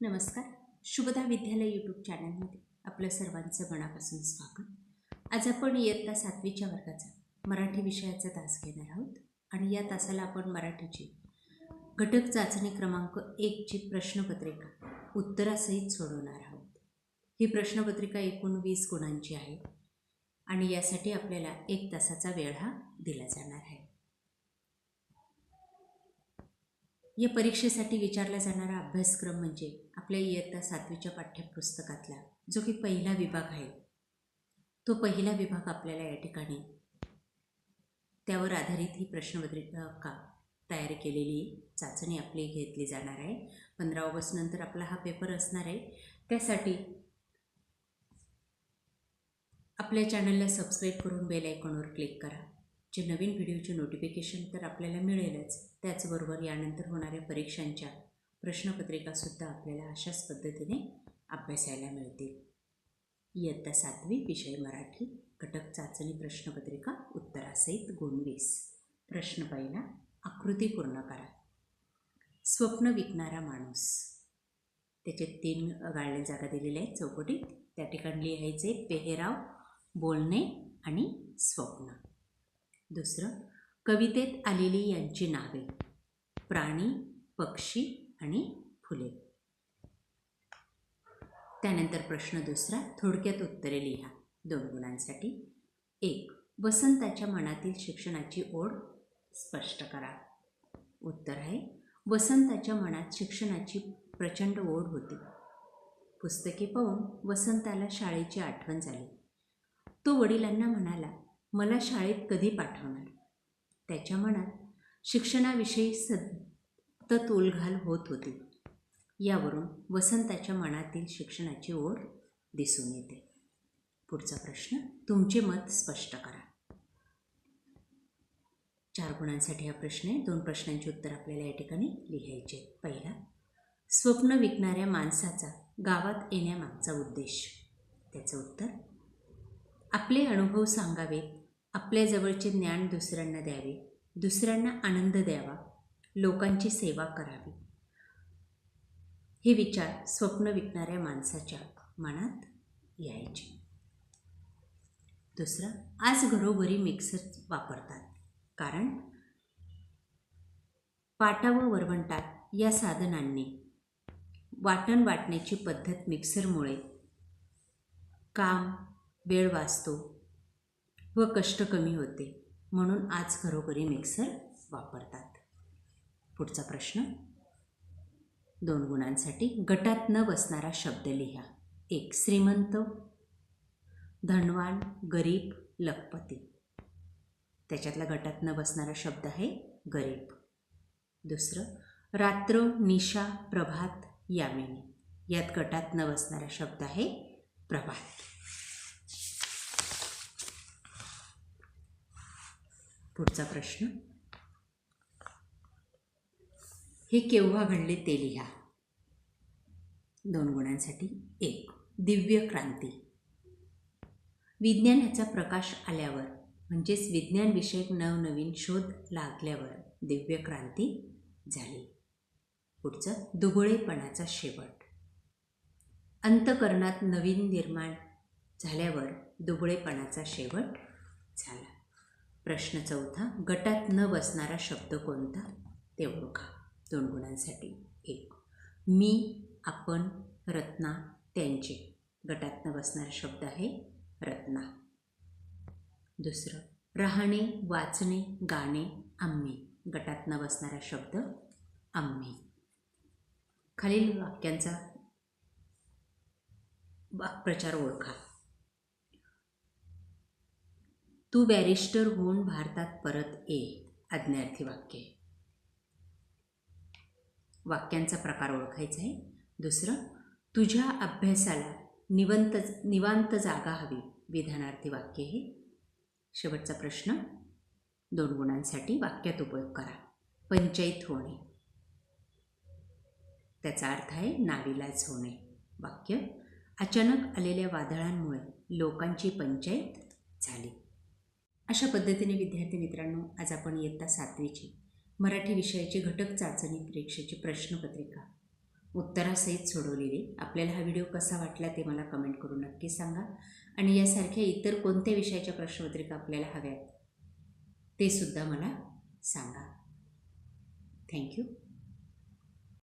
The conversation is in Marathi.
नमस्कार. शुभदा विद्यालय यूट्यूब चॅनलमध्ये आपलं सर्वांचं मनापासून स्वागत. आज आपण इयत्ता सातवीच्या वर्गाचा मराठी विषयाचा तास घेणार आहोत आणि या तासाला आपण मराठीची घटक चाचणी क्रमांक एकची प्रश्नपत्रिका उत्तरासहित सोडवणार आहोत. ही प्रश्नपत्रिका एकूण वीस गुणांची आहे आणि यासाठी आपल्याला एक तासाचा वेळ हा दिला जाणार आहे. या परीक्षेसाठी विचारला जाणारा अभ्यासक्रम म्हणजे आपल्या इयत्ता सातवीच्या पाठ्यपुस्तकातला जो की पहिला विभाग आहे. तो पहिला विभाग आपल्याला या ठिकाणी त्यावर आधारित ही प्रश्नपत्रिका तयार केलेली चाचणी आपली घेतली जाणार आहे. पंधरा ऑगस्टनंतर आपला हा पेपर असणार आहे. त्यासाठी आपल्या चॅनलला सबस्क्राईब करून बेल आयकॉनवर क्लिक करा. जे नवीन व्हिडिओचे नोटिफिकेशन तर आपल्याला मिळेलच. त्याचबरोबर यानंतर होणाऱ्या परीक्षांच्या प्रश्नपत्रिकासुद्धा आपल्याला अशाच पद्धतीने अभ्यासायला मिळतील. इयत्ता सातवी विषय मराठी घटक चाचणी प्रश्नपत्रिका उत्तरासहित गुणवीस. प्रश्न पहिला आकृती पूर्ण करा. स्वप्न विकणारा माणूस. त्याचे तीन गाळल्या जागा दिलेल्या आहेत चौकटीत. त्या ठिकाणी लिहायचे पेहराव बोलणे आणि स्वप्न. दुसरं कवितेत आलेली यांची नावे प्राणी पक्षी आणि फुले. त्यानंतर प्रश्न दुसरा थोडक्यात उत्तरे लिहा. दोन गुणांसाठी एक वसंताच्या मनातील शिक्षणाची ओढ स्पष्ट करा. उत्तर आहे वसंताच्या मनात शिक्षणाची प्रचंड ओढ होती. पुस्तके पाहून वसंताला शाळेची आठवण झाली. तो वडिलांना म्हणाला मला शाळेत कधी पाठवणार? त्याच्या मनात शिक्षणाविषयी सतत उलघाल होत होती. यावरून वसंताच्या मनातील शिक्षणाची ओढ दिसून येते. पुढचा प्रश्न तुमचे मत स्पष्ट करा. चार गुणांसाठी हा प्रश्न आहे. दोन प्रश्नांची उत्तर आपल्याला या ठिकाणी लिहायचे आहेत. पहिला स्वप्न विकणाऱ्या माणसाचा गावात येण्यामागचा उद्देश. त्याचं उत्तर आपले अनुभव सांगावेत आपल्या जवळचे ज्ञान दुसऱ्यांना द्यावे दुसऱ्यांना आनंद द्यावा लोकांची सेवा करावी. हे विचार स्वप्न विकणाऱ्या माणसाच्या मनात यायचे. दुसरं आज घरोघरी मिक्सर वापरतात. कारण पाटा व वरवंटात या साधनांनी वाटण वाटण्याची पद्धत मिक्सरमुळे काम वेळ वाचतो व कष्ट कमी होते म्हणून आज घरोघरी मिक्सर वापरतात. पुढचा प्रश्न. दोन गुणांसाठी गटात न बसणारा शब्द लिहा. एक श्रीमंत. धनवान गरीब लखपती. त्याच्यातला गटात न बसणारा शब्द आहे गरीब. दुसरं रात्र निशा प्रभात यामिनी. यात गटात न बसणारा शब्द आहे प्रभात. पुढचा प्रश्न. हे केव्हा घडले ते लिहा. दोन गुणांसाठी एक. दिव्य क्रांती. विज्ञानाचा प्रकाश आल्यावर म्हणजेच विज्ञानविषयक नवनवीन शोध लागल्यावर दिव्य क्रांती झाली. पुढचं दुबळेपणाचा शेवट. अंतकरणात नवीन निर्माण झाल्यावर दुबळेपणाचा शेवट झाला. प्रश्न चौथा गटात न बसणारा शब्द कोणता? ते ओळखा दोन गुणांसाठी एक. मी आपण रत्ना त्यांचे. गटात न बसणारा शब्द आहे रत्ना. दुसरं राहणे वाचणे गाणे आम्ही. गटात न बसणारा शब्द आम्ही. खालील वाक्यांचा वाक्प्रचार ओळखा. तू बॅरिस्टर होऊन भारतात परत ये आज्ञार्थी वाक्य. वाक्यांचा प्रकार ओळखायचा आहे. दुसरं तुझ्या अभ्यासाला निवंत निवांत जागा हवी विधानार्थी वाक्य हे. शेवटचा प्रश्न दोन गुणांसाठी वाक्यात उपयोग करा. पंचायत होणे. त्याचा अर्थ आहे नाविलाज होणे. वाक्य अचानक आलेल्या वादळांमुळे लोकांची पंचायत झाली. अशा पद्धतीने विद्यार्थी मित्रांनो आज आपण इयत्ता सातवीची. मराठी विषयाची घटक चाचणी परीक्षेची प्रश्नपत्रिका. उत्तरासहित सोडवलेली. आपल्याला हा व्हिडिओ कसा वाटला ते मला कमेंट करून नक्की सांगा. आणि यासारख्या इतर कोणत्या विषयाच्या प्रश्नपत्रिका आपल्याला हव्यात ते सुद्धा मला सांगा. थँक्यू.